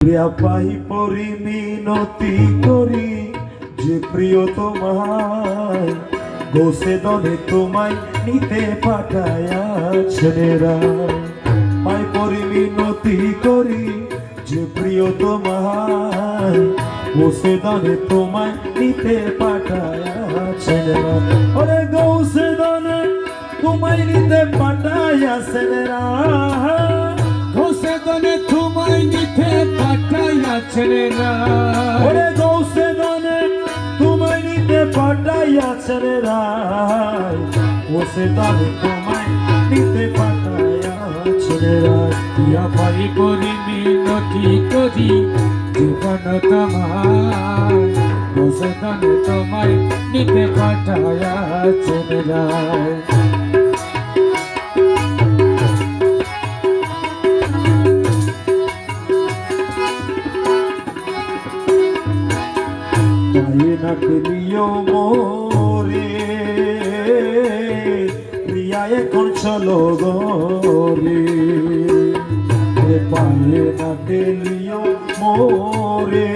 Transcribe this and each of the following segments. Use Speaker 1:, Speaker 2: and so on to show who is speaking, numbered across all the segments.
Speaker 1: প্রিয়া পাই পরি মিনতি করি, যে প্রিয় তোমায় গোসে দনে তোমায় নিতে পাঠায়াছেরা পাই পরি মিনতি করি, যে প্রিয় তোমায় গোসে দনে তোমায় নিতে পাঠায়াছেরা ওরে গৌসে দনে তোমায় নিতে পাঠায়াছেরা
Speaker 2: ঘষে পাঠাইয়াছেন
Speaker 1: ওরে গৌসে দনে তোমায় নিতে পাঠাইয়াছে রে রায়। ওসে দনে তোমায় নিতে পাঠাইয়াছে রে রায়।
Speaker 2: প্রিয়া পাই করি মিনতি করি জীবন তোমার ঘষে দনে তোমায় নিতে পাঠাইয়াছেন রায়।
Speaker 1: পায়ে না পেলিও মোরে। প্রিয়া এখন চলো গরে এ পায়ে না পেলিও মোরে।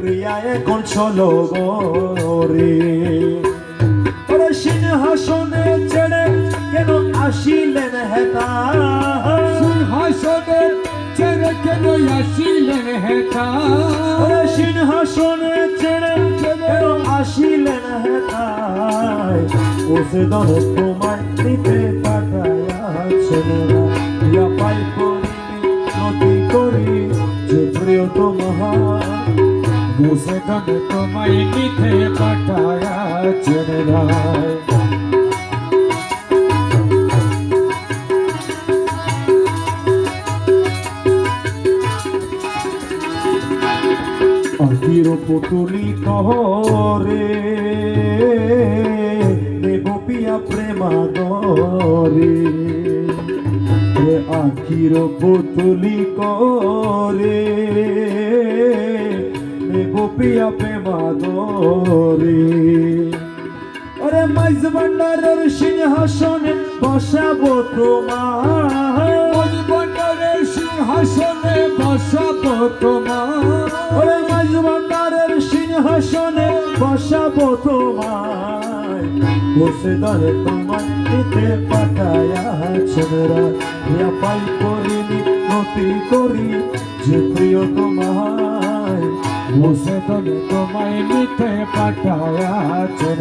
Speaker 1: প্রিয়া এখন চলো গরে সিংহাসনে ছেড়ে কেন আসিলেন হেতা?
Speaker 2: সিংহাসনের ছেড়ে কেন আসিলেন হেতা?
Speaker 1: সিংহাসনে ছেড়ে আসিলেন হেতায় ওসে দরে তোমায় নিতে পাঠায়াছেন ইয়া পাই করি করি যে প্রিয় তোমার
Speaker 2: ঘষে দনে তোমায় নিতে পাঠাইয়াছেন রায়
Speaker 1: আখির পুতুলি কহরে দেবো পিয়া প্রেমাদরে। রে আখির পুতুলি করে দেবো পিয়া প্রেমাদরে। ওরে মাইজ ভান্ডারের সিংহাসনে বসাবো তোমার
Speaker 2: ওই বন্ডারের সিংহাসনে বসাবো তোমার
Speaker 1: ভান্ডারের সিংহাসনে বসাবো তোমায়। বসে দরে তোমায় নিতে পাঠায়াছেন রায়া পাই করিনি, নতি করি, যে প্রিয় তোমায়।
Speaker 2: তোলে তোমায় নিতে পাঠাইয়াছেন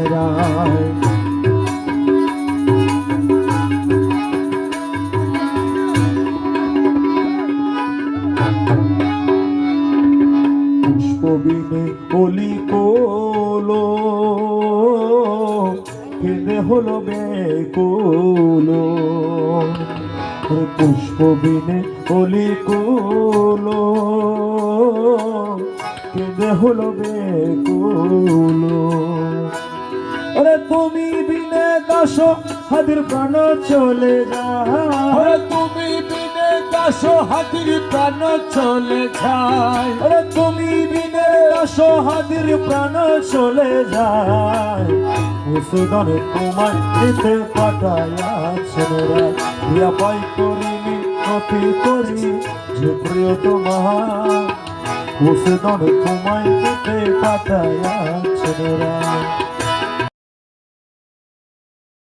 Speaker 1: পুষ্পবিনে অলি কোলো। কেঁদে হলো বেকুলো। পুষ্পবিনে অলি কোলো। কেঁদে হলো বেকুলো। আরে তুমি বিনে দাস হাদির প্রাণ চলে যায়।
Speaker 2: তুমি বিনে দাস হাতির প্রাণ চলে যায়।
Speaker 1: আরে তুমি বিনে অসহাদির প্রাণ চলে যায়। ওসুদনে তোমায় নিতে পাঠায়াছেন রিয়া পাই করিনি কপি করি যে প্রিয় তোমার ওসুদনে তোমায় নিতে পাঠায়াছেন